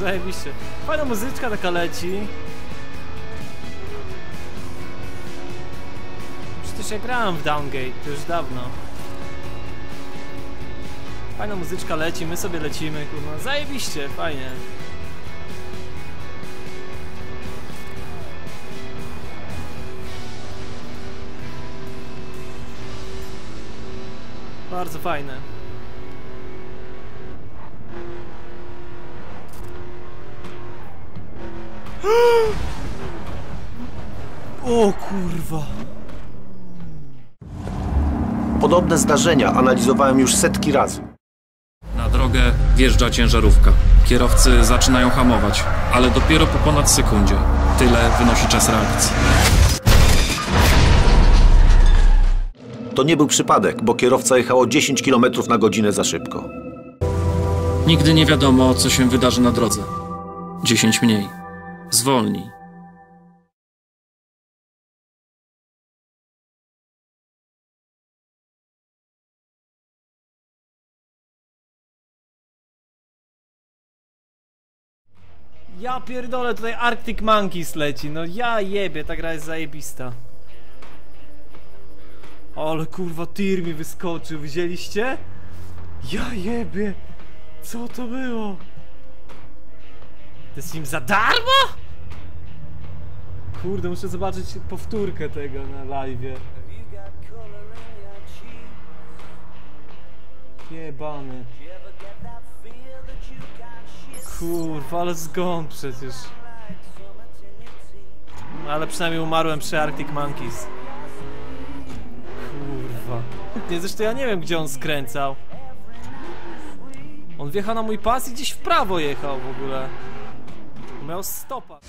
zajebiście. Fajna muzyczka taka leci. Przecież ja grałem w Downgate, już dawno. Fajna muzyczka leci, my sobie lecimy, kurwa. Zajebiście, fajnie. Bardzo fajne. O kurwa. Podobne zdarzenia analizowałem już setki razy. Na drogę wjeżdża ciężarówka. Kierowcy zaczynają hamować, ale dopiero po ponad sekundzie. Tyle wynosi czas reakcji. To nie był przypadek, bo kierowca jechał o 10 km na godzinę za szybko. Nigdy nie wiadomo, co się wydarzy na drodze. 10 mniej. Zwolnij. Ja pierdolę, tutaj Arctic Monkeys leci, no ja jebie, ta gra jest zajebista. Ale kurwa, tir mi wyskoczył, widzieliście? Ja jebie, co to było? To jest im za darmo? Kurde, muszę zobaczyć powtórkę tego na live'ie. Jebany. Kurwa, ale zgon przecież. Ale przynajmniej umarłem przy Arctic Monkeys. Kurwa. Nie, zresztą ja nie wiem, gdzie on skręcał. On wjechał na mój pas i gdzieś w prawo jechał w ogóle. Romeo stopa.